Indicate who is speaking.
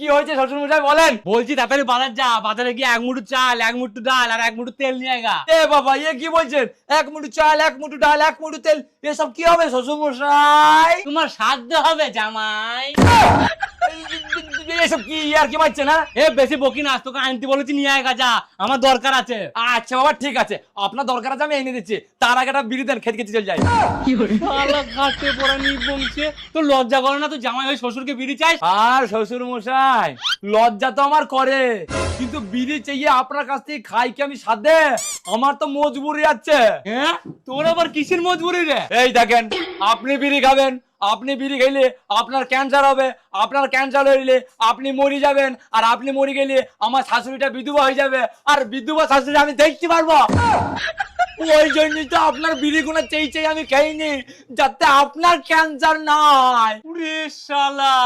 Speaker 1: কি হয়েছে? শ্বশুর মশাই বলেন।
Speaker 2: বলছি, তাড়াতাড়ি বাজার যা। বাজারে গিয়ে এক মুঠো চাল, এক মুঠো ডাল আর এক মুঠো তেল নিয়ে গা।
Speaker 1: এ বাবা ইয়ে কি বলছেন? এক মুঠো চাল, এক মুঠো ডাল, এক মুঠো তেল, এসব কি হবে শ্বশুর মশাই
Speaker 2: তোমার সাধ্য হবে, জামাই।
Speaker 1: এসব কি কি মারছে না?
Speaker 2: এ বেশি বকি না তোকে আনতে বলেছি নিয়ে আয় গা যা আমার দরকার আছে।
Speaker 1: আচ্ছা বাবা ঠিক আছে। আপনার দরকার আছে আমি এনে দিচ্ছি। তার আগে একটা বিড়ি দেন খেতে খেতে চলে যাই
Speaker 2: শালা ঘাটে পড়া নিবংশে তো লজ্জা করে না জামাই হয়ে শ্বশুরকে বিড়ি চাই
Speaker 1: আর শ্বশুর মশাই লজ্জা তো আমার করে। কিন্তু বিড়ি চাইয়ে আপনার কাছ থেকে খাই কি আমি সাধে? আমার তো মজবুরি আছে।
Speaker 2: হ্যাঁ? তোর আবার কিসের মজবুরি রে?
Speaker 1: এই দেখেন আপনি বিড়ি খাবেন আপনি বিড়ি খেলে আপনার ক্যান্সার হবে, আপনার ক্যান্সার হইলে আপনি মরে যাবেন, আর আপনি মরে গেলে আমার শাশুড়িটা বিধবা হয়ে যাবে, আর বিধবা শাশুড়ি আমি দেখতে পারব। ওই জন্যই তো আপনার বিড়ি গুণা চেই চেয়ে আমি খাইনি, যাতে আপনার ক্যান্সার নাই
Speaker 2: শালা!